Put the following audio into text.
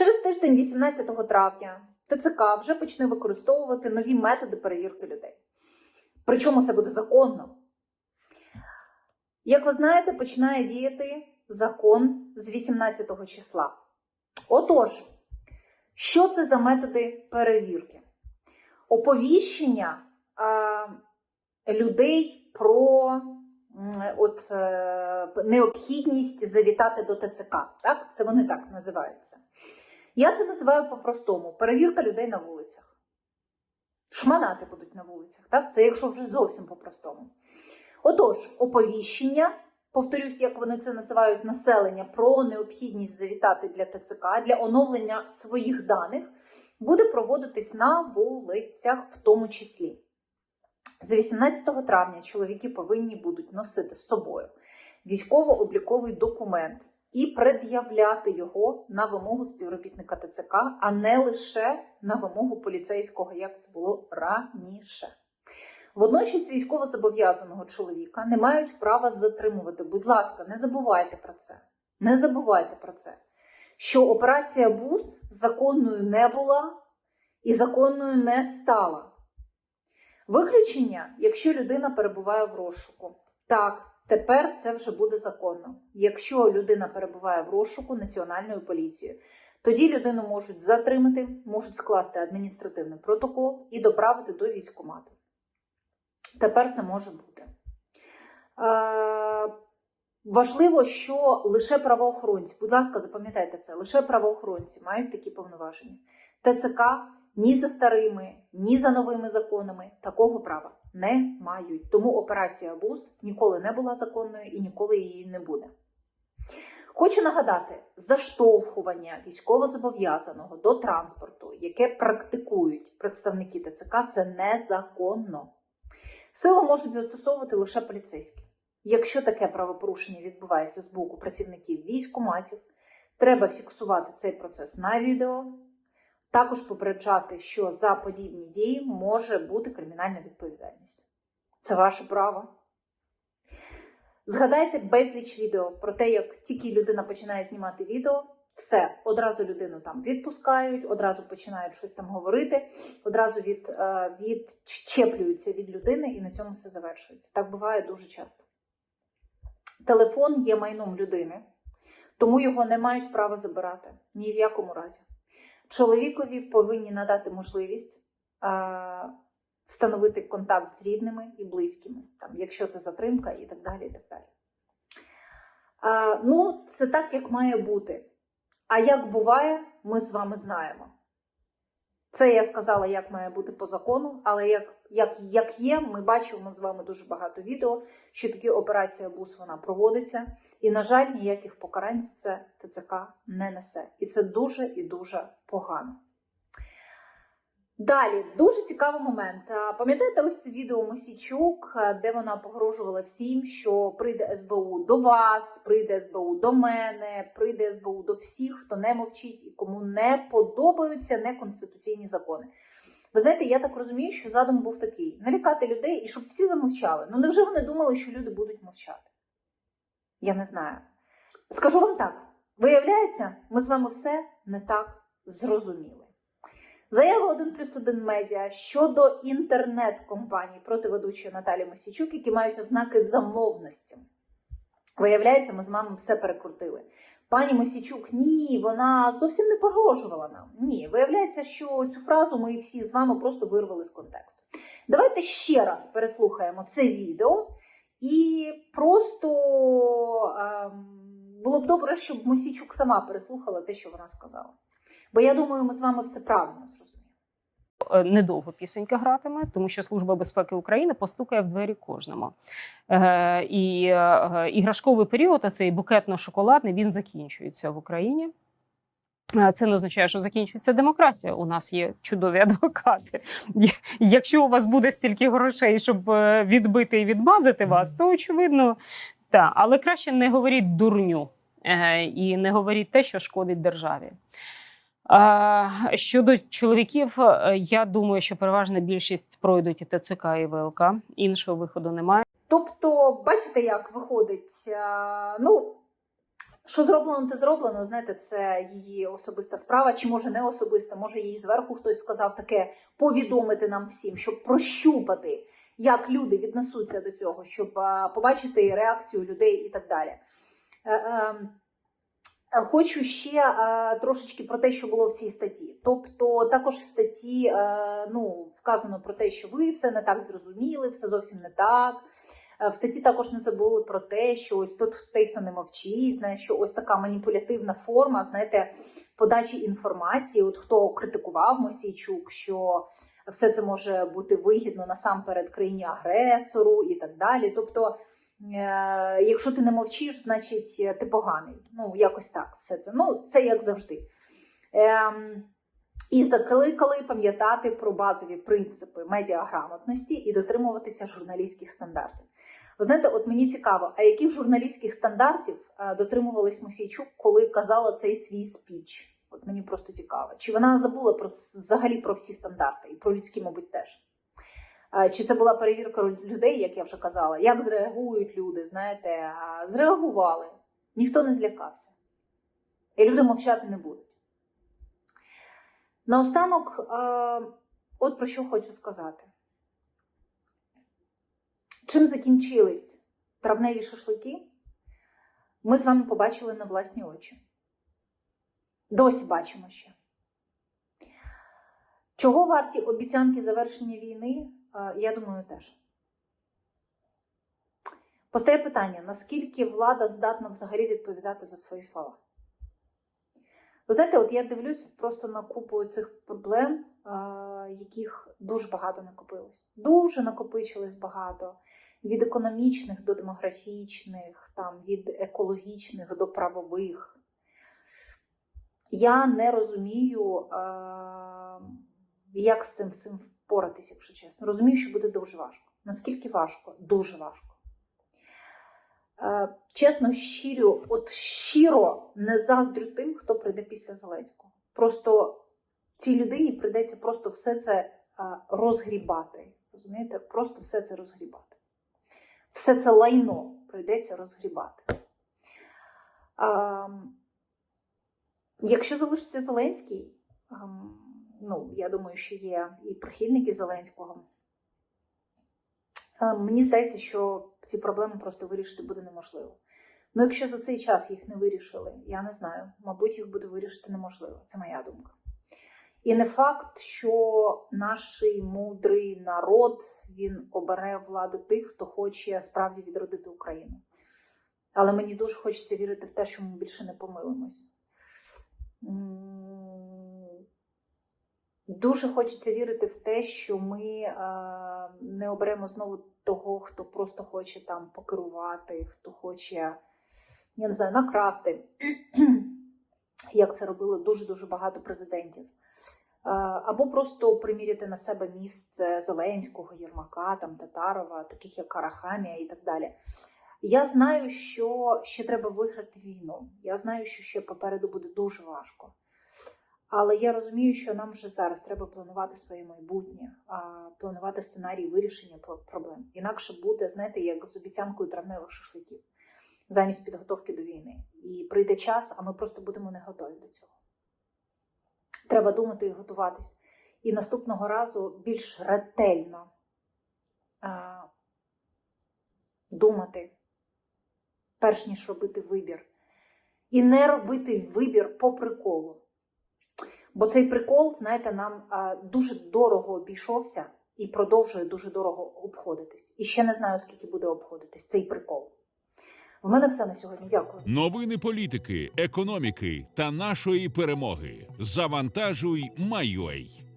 Через тиждень, 18 травня, ТЦК вже почне використовувати нові методи перевірки людей. Причому це буде законно. Як ви знаєте, починає діяти закон з 18 числа. Отож, що це за методи перевірки? Оповіщення е, людей про от, е, необхідність завітати до ТЦК. Так? Це вони так називаються. Я це називаю по-простому: перевірка людей на вулицях. Шманати будуть на вулицях. Так? Це якщо вже зовсім по-простому. Отож, оповіщення, повторюсь, як вони це називають населення, про необхідність завітати для ТЦК для оновлення своїх даних, буде проводитись на вулицях, в тому числі. З 18 травня чоловіки повинні будуть носити з собою військово-обліковий документ і пред'являти його на вимогу співробітника ТЦК, а не лише на вимогу поліцейського, як це було раніше. Водночас військовозобов'язаного чоловіка не мають права затримувати. Будь ласка, не забувайте про це. Не забувайте про це. Що операція БУС законною не була і законною не стала. Виключення, якщо людина перебуває в розшуку. Так, тепер це вже буде законно. Якщо людина перебуває в розшуку Національною поліцією, тоді людину можуть затримати, можуть скласти адміністративний протокол і доправити до військкомату. Тепер це може бути. Е, важливо, що лише правоохоронці, будь ласка, запам'ятайте це, лише правоохоронці мають такі повноваження. ТЦК ні за старими, ні за новими законами такого права не мають. Тому операція БУС ніколи не була законною і ніколи її не буде. Хочу нагадати, заштовхування військовозобов'язаного до транспорту, яке практикують представники ТЦК, це незаконно. Силу можуть застосовувати лише поліцейські. Якщо таке правопорушення відбувається з боку працівників військкоматів, треба фіксувати цей процес на відео, також попереджати, що за подібні дії може бути кримінальна відповідальність. Це ваше право. Згадайте безліч відео про те, як тільки людина починає знімати відео, все, одразу людину там відпускають, одразу починають щось там говорити, одразу від, е, відчеплюються від людини і на цьому все завершується. Так буває дуже часто. Телефон є майном людини, тому його не мають права забирати ні в якому разі. Чоловікові повинні надати можливість встановити контакт з рідними і близькими, там, якщо це затримка і так далі. І так далі. А, ну, це так, як має бути. А як буває, ми з вами знаємо. Це я сказала, як має бути по закону, але як, як, як є, ми бачимо з вами дуже багато відео, що такі операція БУС вона проводиться. І, на жаль, ніяких покарань це ТЦК не несе. І це дуже і дуже погано. Далі, дуже цікавий момент. Пам'ятаєте ось це відео Мосічук, де вона погрожувала всім, що прийде СБУ до вас, прийде СБУ до мене, прийде СБУ до всіх, хто не мовчить і кому не подобаються неконституційні закони. Ви знаєте, я так розумію, що задум був такий: налякати людей і щоб всі замовчали. Ну невже вони думали, що люди будуть мовчати? Я не знаю. Скажу вам так: виявляється, ми з вами все не так зрозуміли. Заява 1 плюс 1 медіа щодо інтернет-компаній проти ведучої Наталі Мосічук, які мають ознаки замовності. Виявляється, ми з вами все перекрутили. Пані Мосічук, ні, вона зовсім не погрожувала нам. Ні, виявляється, що цю фразу ми всі з вами просто вирвали з контексту. Давайте ще раз переслухаємо це відео і просто ем, було б добре, щоб Мосічук сама переслухала те, що вона сказала. Бо я думаю, ми з вами все правильно зрозуміли. Е, недовго пісенька гратиме, тому що Служба безпеки України постукає в двері кожному. Е, і е, іграшковий період, а цей букетно-шоколадний, він закінчується в Україні. Це не означає, що закінчується демократія. У нас є чудові адвокати. Якщо у вас буде стільки грошей, щоб відбити і відмазати вас, то очевидно, так. Але краще не говоріть дурню і не говоріть те, що шкодить державі. Щодо чоловіків, е, я думаю, що переважна більшість пройдуть і ТЦК, і ВЛК. Іншого виходу немає. Тобто, бачите, як виходить? Ну, Що зроблено, те зроблено. Знаєте, це її особиста справа, чи може не особиста, може їй зверху хтось сказав таке повідомити нам всім, щоб прощупати, як люди віднесуться до цього, щоб побачити реакцію людей і так далі. Е, Хочу ще е, трошечки про те, що було в цій статті. Тобто, також в статті е, ну, вказано про те, що ви все не так зрозуміли, все зовсім не так. В статті також не забули про те, що ось тут той, хто не мовчить, знає, що ось така маніпулятивна форма, знаєте, подачі інформації. От хто критикував Мосійчук, що все це може бути вигідно насамперед країні агресору і так далі. Тобто, якщо ти не мовчиш, значить е, ти поганий. Ну, якось так все це. Ну, це як завжди. Ем, і закликали пам'ятати про базові принципи медіаграмотності і дотримуватися журналістських стандартів. Ви знаєте, от мені цікаво, а яких журналістських стандартів е, дотримувалась Мосійчук, коли казала цей свій спіч? От мені просто цікаво. Чи вона забула про взагалі про всі стандарти і про людські, мабуть, теж. Чи це була перевірка людей, як я вже казала? Як зреагують люди? Знаєте, зреагували, ніхто не злякався. І люди мовчати не будуть. Наостанок, от про що хочу сказати. Чим закінчились травневі шашлики, ми з вами побачили на власні очі. Досі бачимо ще. Чого варті обіцянки завершення війни, я думаю, теж. Постає питання: наскільки влада здатна взагалі відповідати за свої слова? Ви знаєте, от я дивлюсь просто на купу цих проблем, е, яких дуже багато накопилось. Дуже накопичилось багато. Від економічних до демографічних, там, від екологічних до правових. Я не розумію, е, як з цим всім впоратися, якщо чесно. Розумію, що буде дуже важко. Наскільки важко? Дуже важко. Е, Чесно, щиро, от щиро не заздрю тим, хто прийде після Зеленського. Просто цій людині прийдеться просто все це е, розгрібати. Розумієте? Просто все це розгрібати. Все це лайно прийдеться розгрібати. Ем, Якщо залишиться Зеленський, ем, ну, я думаю, що є і прихильники Зеленського. Е, Мені здається, що ці проблеми просто вирішити буде неможливо. Ну, якщо за цей час їх не вирішили, я не знаю, мабуть, їх буде вирішити неможливо. Це моя думка. І не факт, що наш мудрий народ він обере владу тих, хто хоче справді відродити Україну. Але мені дуже хочеться вірити в те, що ми більше не помилимось. Дуже хочеться вірити в те, що ми е, не оберемо знову того, хто просто хоче там покерувати, хто хоче, я не знаю, накрасти, як це робило дуже-дуже багато президентів. Е, Або просто приміряти на себе місце Зеленського, Єрмака, там, Татарова, таких як Карахамія і так далі. Я знаю, що ще треба виграти війну. Я знаю, що ще попереду буде дуже важко. Але я розумію, що нам вже зараз треба планувати своє майбутнє, планувати сценарій вирішення про- проблем. Інакше буде, знаєте, як з обіцянкою травневих шашликів замість підготовки до війни. І прийде час, а ми просто будемо не готові до цього. Треба думати і готуватись. І наступного разу більш ретельно а, думати, перш ніж робити вибір. І не робити вибір по приколу. Бо цей прикол, знаєте, нам дуже дорого обійшовся і продовжує дуже дорого обходитись. І ще не знаю, скільки буде обходитись цей прикол. В мене все на сьогодні. Дякую. Новини політики, економіки та нашої перемоги. Завантажуй, Майой.